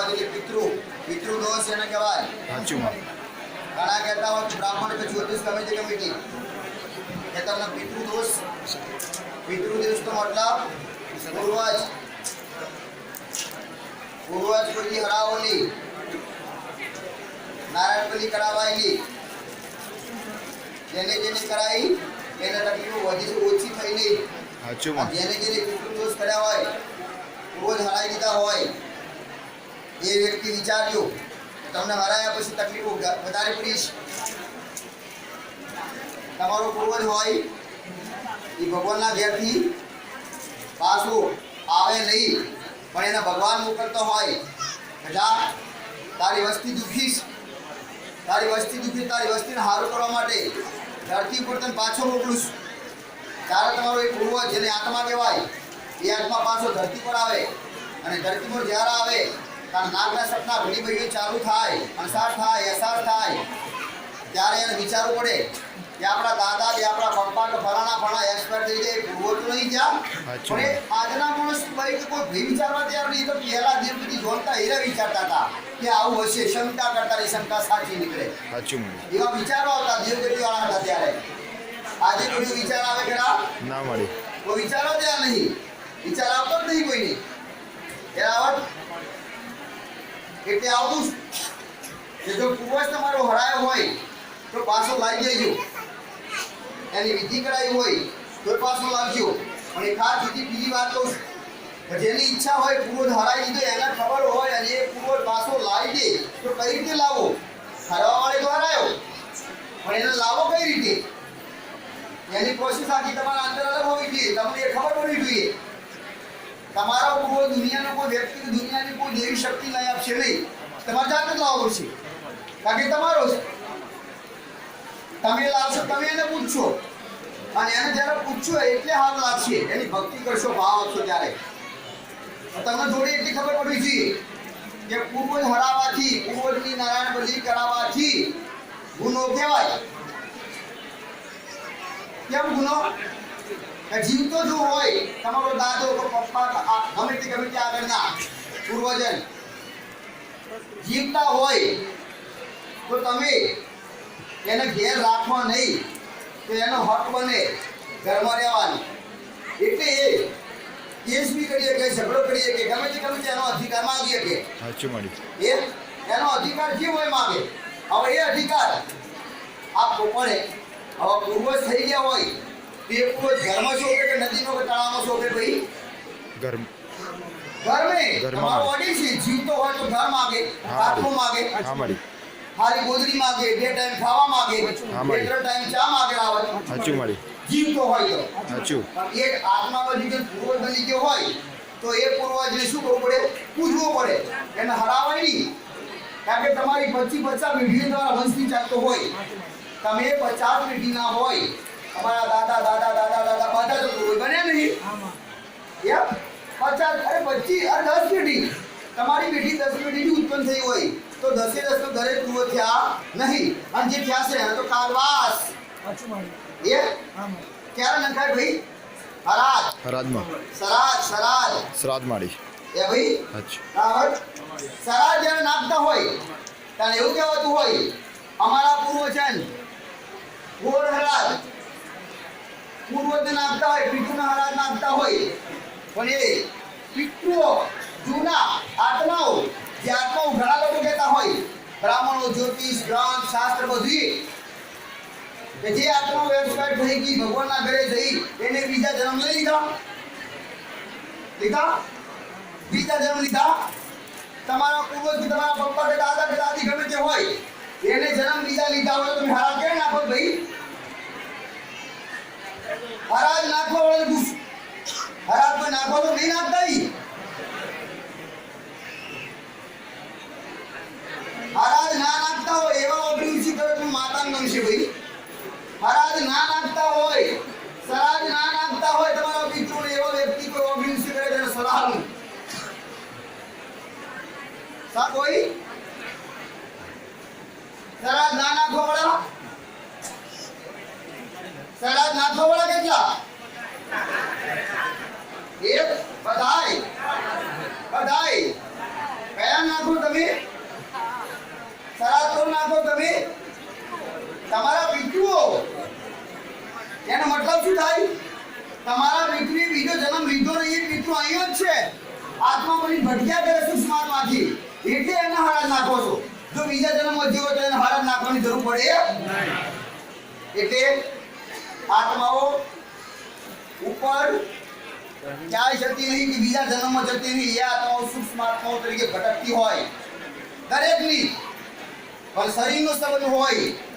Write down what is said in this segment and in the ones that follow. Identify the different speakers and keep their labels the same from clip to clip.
Speaker 1: પૂર્વજ એટલે પિતૃ પિતૃ દોષ એને કહેવાય.
Speaker 2: સાચું માં
Speaker 1: ઘણા કહેતા હોય કે બ્રાહ્મણ કે જ્યોતિષ ગમે તે કમિટી કે તમને પિતૃ દોષ. પિતૃ દોષ તો મતલબ પૂર્વજ. પૂર્વજ કોઈની હરાવોલી નારાયણ બલી કરાવાયેલી. જેને જેને કરાઈ એને તકલીફો વધી ઓછી થઈ નહીં
Speaker 2: સાચું
Speaker 1: આ
Speaker 2: માં
Speaker 1: જેને જેને પિતૃ દોષ કર્યા હોય પૂર્વજ હરાઈ દીધા હોય એ વ્યક્તિ વિચાર્યો, તમને હરાયા પછી તકલીફો વધારે પડીશ તમારો પૂર્વજ હોય, એ ભગવાનના ઘેરથી પાછો આવે નહીં, પણ એને ભગવાન મોકલતો હોય. બધા તારી વસ્તી દુઃખી તારી વસ્તી દુઃખી, તારી વસ્તીને સારું કરવા માટે ધરતી ઉપર તને પાછો મોકલું છું. ત્યારે તમારો એ પૂર્વજ જેને આત્મા કહેવાય, એ આત્મા પાછો ધરતી પર આવે અને ધરતી પર જ્યારે આવે ત્યારે નાગના સપના ઘણી બધી ચાલુ થાય અણસાર થાય અસાર થાય. ત્યારે એને વિચારવું પડે કે આપણા દાદા કે આપણા પપ્પા કે ફલાણા ફલાણા એક્સપર્ટ થઈ જાય પૂર્વજ નહીં પણ આજના માણસ ભાઈ કોઈ ભી વિચારવા તૈયાર નહીં તો પહેલા જે બધી જોડતા હીરા વિચારતા હતા કે આવું હશે શંકા કરતા રહી શંકા સાચી નીકળે. એવા વિચારો આવતા દેવગતિ વાળા હતા ત્યારે. આજે કોઈ વિચાર આવે કે ના?
Speaker 2: ના મળી.
Speaker 1: કોઈ વિચારો ત્યાં નહીં. વિચાર આવતો જ નહીં કોઈને. એ આવત એટલે આવતું છે. જો પૂર્વજ તમારો હરાયો હોય, તો પાછો લાવી જજો. એની વિધિ કરાવી હોય તો પાછો લાવજો અને ખાસ બીજી બીજી વાત કહું છું. જેની ઈચ્છા હોય પૂર્વજ હરાઈ દીધો, એને ખબર હોય અને એ પૂર્વજ પાછો લાવી દે, તો કઈ રીતે લાવો? હરાવા વાળે તો હરાયો. પણ એને લાવો કઈ રીતે? એની પ્રોસેસ આખી તમારા અંદર અલગ હોવી જોઈએ. તમને એ ખબર પડવી જોઈએ. તમારા ઉપર દુનિયાનો કોઈ વ્યક્તિ દુનિયાની કોઈ દેવી શક્તિ લઈ આપશે નહીં. તમારે જાતે જ લાવવો છે. બાકી તમારો છે. તમે લાવશો, તમે એને પૂછશો. અને એને જ્યારે પૂછશો, એટલે હાથ લાગશે. એની ભક્તિ કરશો, ભાવ આપશો ત્યારે. તમને થોડી એટલી ખબર પડવી જોઈએ કે પૂર્વજ હરાવાથી પૂર્વજની નારાયણ બલી કરાવવાથી ગુનો કહેવાય. કેમ ગુનો? જીવતો જો હોય તમારો દાદો કે પપ્પા ગમે તે ગમે તે આગળના પૂર્વજન જીવતા હોય તો તમે એને ઘેર રાખવા નહીં તો એનો હક બને ઘરમાં રહેવાનું. એટલે એ કેસ બી કરીએ કે ઝઘડો કરીએ કે ગમે તે ગમે તે એનો અધિકાર માગીએ કે.
Speaker 2: સાચું મળી
Speaker 1: એ એનો અધિકાર જે હોય માગે. હવે એ અધિકાર આ કોપણે હવે પૂર્વજ થઈ ગયા હોય તો પૂર્વજ ઘરમાં શોભે કે નદીનો કે તળાવમાં શોભે ભાઈ?
Speaker 2: ઘર
Speaker 1: ઘરમે
Speaker 2: ઘરમાં
Speaker 1: તમારો ઓડી છે. જીવતો હોય તો ઘર માગે બાથરૂમ
Speaker 2: માગે. હા
Speaker 1: હારી ગોદડી માગે બે ટાઈમ ખાવા માગે બે ત્રણ ટાઈમ ચા માગે આવે
Speaker 2: સાચું
Speaker 1: જીવતો હોય તો.
Speaker 2: સાચું.
Speaker 1: એક આત્મામાં જે પૂર્વજ બની ગયો હોય તો એ પૂર્વજને શું કરવું પડે? પૂજવું પડે. એને હરાવાય નહીં કારણ કે તમારી પચીસ પચાસ પેઢીઓ દ્વારા વંશથી ચાલતો હોય. તમે પચાસ પેઢીના હોય તમારા દાદા દાદા દાદા દાદા બધા તો પૂર્વજ બન્યા નહીં એમ પચાસ અરે પચીસ અરે દસ પેઢી તમારી પેઢી દસ પેઢીની ઉત્પન્ન થઈ હોય તો દસે દસ તો દરેક કુવો થયા નહીં. અને જે થયા છે એને તો કાલવાસ. એ? ક્યારે નંખાય ભાઈ? હરાજ.
Speaker 2: હરાજમાં.
Speaker 1: સરાજ સરાજ.
Speaker 2: સરાજ માળી
Speaker 1: એ ભાઈ? અચ્છા સરાજ જ્યારે નાખતા હોય ત્યારે એવું કહેવાતું હોય અમારા પૂર્વજન ગોળ હરાજ. પૂર્વજ નાખતા હોય પિતૃના હરાજ નાખતા હોય પણ એ પિતૃઓ જૂના આત્માઓ જે આત્માઓ ઘણા લોકો કહેતા હોય બ્રાહ્મણો, જ્યોતિષ, ગ્રંથ, શાસ્ત્ર બધી કે જે આત્મા એક્સપાયર થઈ ગઈ, ભગવાનના ઘરે જઈ, એને બીજા જન્મ લઈ લીધા. લીધા? બીજા જન્મ લીધા? તમારા પૂર્વજ તમારા પપ્પા કે દાદા કે દાદી ગમે તે હોય, એને જન્મ બીજા લીધા હોય તમે હરાજ કેમ નાખો ભાઈ? હરાજ નાખવા વાળા હરાજ કોઈ નાખો તો નહીં નાખતા ઈ. હરાજ ના નાખતા હોય એવા અભિરુચિ કરો તો માતાને ગમશે ભાઈ હરાજ ના નાખતા હોય, સરાજ ના નાખતા હોય, તમારા પિતૃને એવો વ્યક્તિ કોઈ અભિરુચિ કરે તેને સલાહનું સા કોઈ? સરાજ ના નાખવા વાળા? સરાજ નાખવા વાળા કેટલા? એક, બધાય? બધાય? કયા નાખો તમે? સરાજ તો નાખો તમે? તમારા પિતૃઓ? એનો મતલબ શું થાય? તમારા પિતૃએ બીજો જન્મ લીધો નહીં પિતૃ અહીંયા જ છે. આત્મા બની ભટક્યા કરે સુષ્મામાંથી એટલે એને હરાજ નાખો છો. જો બીજા જન્મમાં જીવો તો એને હરાજ નાખવાની જરૂર પડે? એટલે આત્માઓ ઉપર ક્યાંય જતી નહીં કે બીજા જન્મમાં જતી નહીં. એ આત્માઓ સૂક્ષ્મ આત્માઓ તરીકે ભટકતી હોય. દરેકની. પણ શરીરનો સંબંધ હોય.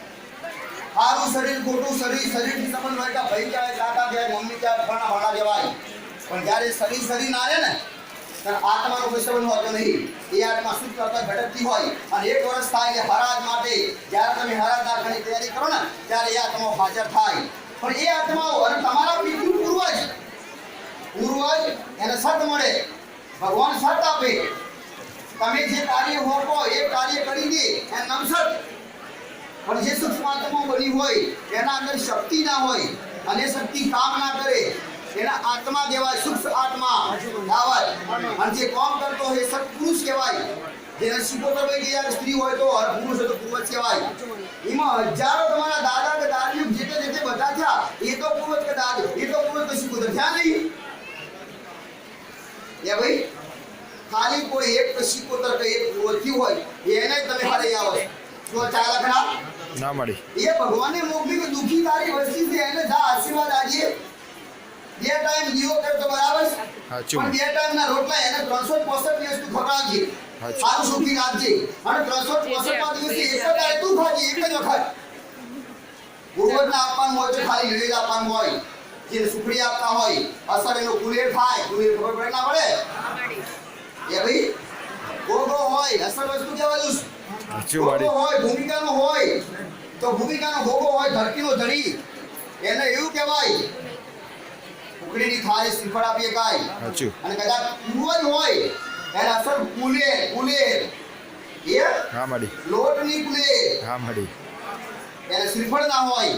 Speaker 1: સારું શરીર, ખોટું શરીર, શરીરથી સંબંધ હોય કે ભાઈ કહેવાય કાકા કહેવાય મમ્મી કહેવાય ફાણા ભણા કહેવાય. પણ જ્યારે શરીર શરીર ના રહે ને, ત્યારે આત્માનો કોઈ સંબંધ હોતો નહીં. એ આત્મા શુદ્ધ કરતા ભટકતી હોય અને એક વર્ષ થાય હરાજ માટે, જ્યારે તમે હરાજ નાખવાની તૈયારી કરો ને, ત્યારે એ આત્મા હાજર થાય. પણ એ આત્માઓ અને તમારા પિતૃ પૂર્વજ પૂર્વજ એને સત મળે. ભગવાન સત આપે. તમે જે કાર્ય હોકો એ કાર્ય કરી દે એને નામ સત. પણ જે સૂક્ષ્મ આત્મા બની હોય, એના અંદર શક્તિ ના હોય, અને શક્તિ કામ ના કરે, એના આત્મા કહેવાય સૂક્ષ્મ આત્મા, દાવત. અને જે કામ કરતો હોય સત્પુરુષ કહેવાય. જેને શિકોતર ભાઈ ગયા સ્ત્રી હોય તો હર પુરુષ હોય તો પૂર્વજ કહેવાય. એમાં હજારો તમારા દાદા કે દાદી જે તે જે બધા થયા, એ તો પૂર્વજ કે દાદી એ તો પૂર્વજ કે શિકોતર થયા નહીં. એ ભાઈ, ખાલી કોઈ એક શિકોતર કે એક પૂર્વજ હોય, એને તમે હારે આવો છો. ચાલે ખરા.
Speaker 2: ના મળી.
Speaker 1: એ ભગવાને મોકલી કે દુખી તારી વસ્તી છે એને જા આશીર્વાદ આજીએ બે ટાઈમ દીવો કર તો બરાબર
Speaker 2: સાચું.
Speaker 1: પણ બે ટાઈમ ના રોટલા એને 365 દિવસ તું ખવડાવજે સારું સુખી રાખજે. અને 365 દિવસે એક જ દાડે તું ખાજે એક જ વખત. પૂર્વજને આપવાનું હોય તો ખાલી લીલી આપવાનું હોય. જે સુખડી આપતા હોય અસર એનો કુલેર થાય કુલેર ખબર પડે ના પડે? એ ભાઈ ગોગો હોય અસર વસ્તુ કહેવાયું ભોગો
Speaker 2: મળી
Speaker 1: હોય ભૂમિકાનો હોય તો ભૂમિકાનો ભોગો હોય ધરતીનો ધણી. એને એવું કહેવાય ઉકળીની થાય શ્રીફળ આપીએ કાય
Speaker 2: સાચું.
Speaker 1: અને કદાચ પૂર્વજ હોય એને અસર પુલે પુલે એ
Speaker 2: હા મળી
Speaker 1: લોટની પુલે
Speaker 2: હા મળી
Speaker 1: એને શ્રીફળ ના હોય.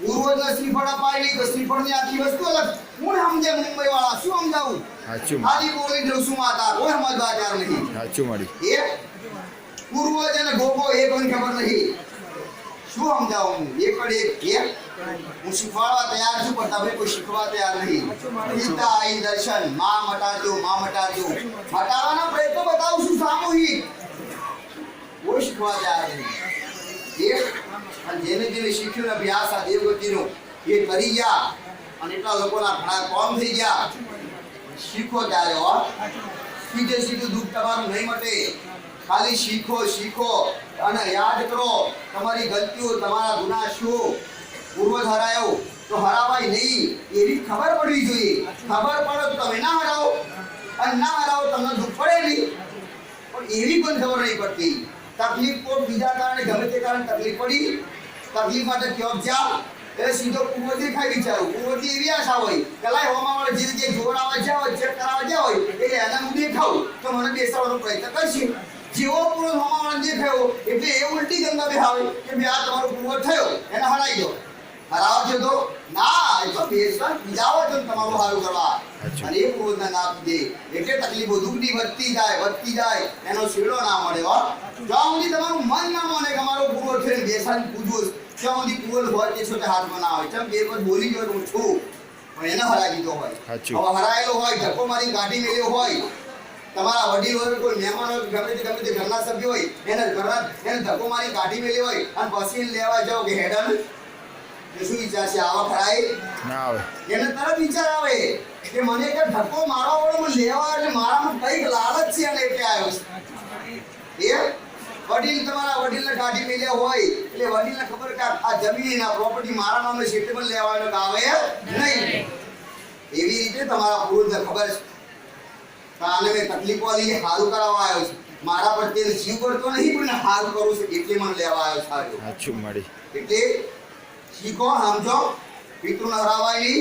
Speaker 1: પૂર્વજને શ્રીફળ અપાય નહીં તો શ્રીફળની આખી વસ્તુ અલગ. કોણ સમજે મુંબઈ વાળા? શું સમજાવું?
Speaker 2: સાચું
Speaker 1: ખાલી બોલી દઉં શું માતા. કોઈ સમજવા નહીં
Speaker 2: સાચું મળી
Speaker 1: એ પૂર્વજ અને ભોગો એ પણ ખબર નહીં શું સમજાવું હું? એક પર એક એક હું શીખવાડવા તૈયાર છું, પણ તમે કોઈ શીખવા તૈયાર નહીં. ગીતા આઈ દર્શન, માં મટાજો માં મટાજો મટાવાના પ્રયત્નો બતાવું છું, સામૂહિક. કોઈ શીખવા તૈયાર નહીં. એક જેને જેને શીખ્યું ને અભ્યાસ આ દેવગતિનો, એ કરી ગયા. અને એટલા લોકોના ઘણા કોમ થઈ ગયા. શીખો ત્યારે, હો. સીધે સીધું દુઃખ તમારું નહીં મટે. ખાલી શીખો શીખો. અને યાદ કરો તમારી ગલતીઓ, તમારા ગુના શું પૂર્વજ હરાયો તો હરાવાય નહીં, એવી ખબર પડવી જોઈએ. ખબર પડે તો તમે ના હરાવો અને ના હરાવો તમને દુઃખ પડે નહીં. પણ એવી પણ ખબર નહીં પડતી. તકલીફ કોઈ બીજા કારણે ગમે તે કારણે તકલીફ પડી. તકલીફ માટે ક્યોક જા એટલે સીધો પૂર્વ ખાઈ વિચારું પૂર્વથી એવી આશા હોય, કલાય લાય હોમા વાળા જે જગ્યાએ જોડાવા જ્યાં હોય, ચેક કરાવવા જ્યાં હોય, એટલે એને હું દેખાવું. તો મને બેસાડવાનો પ્રયત્ન કરશે. જેવો પૂર્વ થવાનો જે દેખાયો એટલે એ ઉલટી ગંગા બેહાવે કે મેં આ તમારો પૂર્વ થયો એને હરાઈ દો હરાવજો તો. ના એ તો બેસવા બીજાઓ છો તમારું સારું કરવા. અને એ પૂર્વજને ના દે. એટલે તકલીફો દુઃખની વધતી જાય વધતી જાય. એનો શેડો ના મળે હો. જ્યાં સુધી તમારું મન ના માને કે અમારો પૂર્વ થયો ને બેસાડી પૂજવો ત્યાં સુધી પૂર્વ હોય તે છોટે હાથમાં ના આવે. ચમ બે પર બોલી ગયો હું છું પણ એને હરાઈ દીધો હોય. હવે હરાયેલો હોય ધક્કો મારી કાઢી ગયો હોય તમારા વડીલ હોય કોઈ મહેમાન હોય ગમે તે ગમે તે ઘરના સભ્ય હોય એને ઘરના એને ધક્કો મારી કાઢી મેલ્યો હોય અને પછી લેવા જાઓ કે હેડન. શું વિચાર છે? આવા ખરાય?
Speaker 2: ના આવે.
Speaker 1: એને તરત વિચાર આવે કે મને કે ધક્કો મારવા વાળો મને લેવા એટલે મારામાં કંઈક લાલચ છે અને એટલે આવ્યો છે. એ? વડીલ તમારા વડીલને કાઢી મેલ્યા હોય એટલે વડીલને ખબર કે આ જમીન આ પ્રોપર્ટી મારા નામે સેટલમેન્ટ લેવાનો આવે? નહીં. એવી રીતે તમારા પૂર્વજને ખબર છે. આને મેં તકલીફો આલી સારું કરાવવા આવ્યો છું. મારા પ્રત્યે જીવ કરતો નહીં પણ સારું કરું છું. એટલે મને લેવા આવ્યો સારું
Speaker 2: સાચું મળી.
Speaker 1: એટલે શીખો સમજો? પિતૃ હરાવાય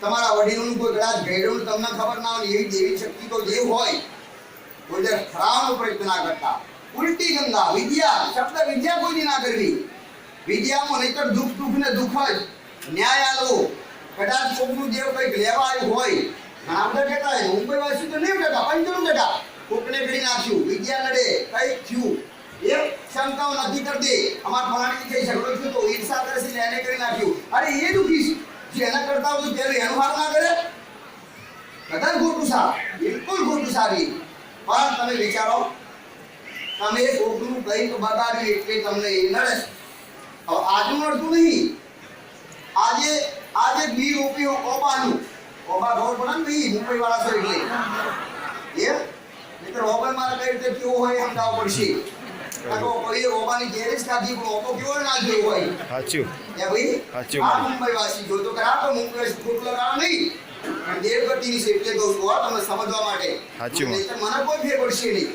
Speaker 1: તમારા વડીલોનું કોઈ કદાચ ઘેડું તમને ખબર ના હોય એવી દેવી શક્તિ તો દેવ હોય કોઈ દર ખરાબનો પ્રયત્ન ના કરતા. ઉલટી ગંગા વિદ્યા શબ્દ વિદ્યા કોઈની ના કરવી. વિદ્યામાં નહીતર દુઃખ દુઃખ ને દુઃખ જ. ન્યાય આલો કદાચ કોઈનું દેવ કંઈક લેવા આવ્યું હોય બધા કહેતા હોય મુંબઈ વાસી તો નહીં કહેતા પંચાણું ટકા કોકને કરી નાખ્યું વિજ્ઞાન લડે થયું. એ ક્ષમતાઓ નથી કરતી અમાર ફલાણી કઈ ઝઘડો થયો તો ઈર્ષા કરે છે, એને કરી નાખ્યું. અરે, એ દુખી છે. જે એના કરતા બધું પેલું એનું ના કરે. કદાચ ખોટું બિલકુલ ખોટું સારી. પણ તમે વિચારો, તમે કોકનું કંઈક બગાડ્યું એટલે તમને એ નડે. હવે આજનું નડતું નહીં. આજે આજે બી રૂપિયો ઓબાનું ઓબા રોડ પડે ને ભાઈ મુંબઈ વાળા છો એટલે. એ? નહીંતર ઓબા મારે કઈ રીતે કેવો હોય સમજાવવું પડશે. તો કોઈ ઓબાની ગેરેજ કાઢી પણ ઓબો કેવો ના હોય.
Speaker 2: સાચું
Speaker 1: એ ભાઈ?
Speaker 2: સાચું
Speaker 1: આ મુંબઈ વાસી જો તો ખરા તો મુંબઈ ખોટું લગાડો નહીં. પણ દેવગતિની છે એટલે કહું છું હો, તમને સમજવા માટે.
Speaker 2: સાચું.
Speaker 1: મને કોઈ ફેર પડશે નહીં.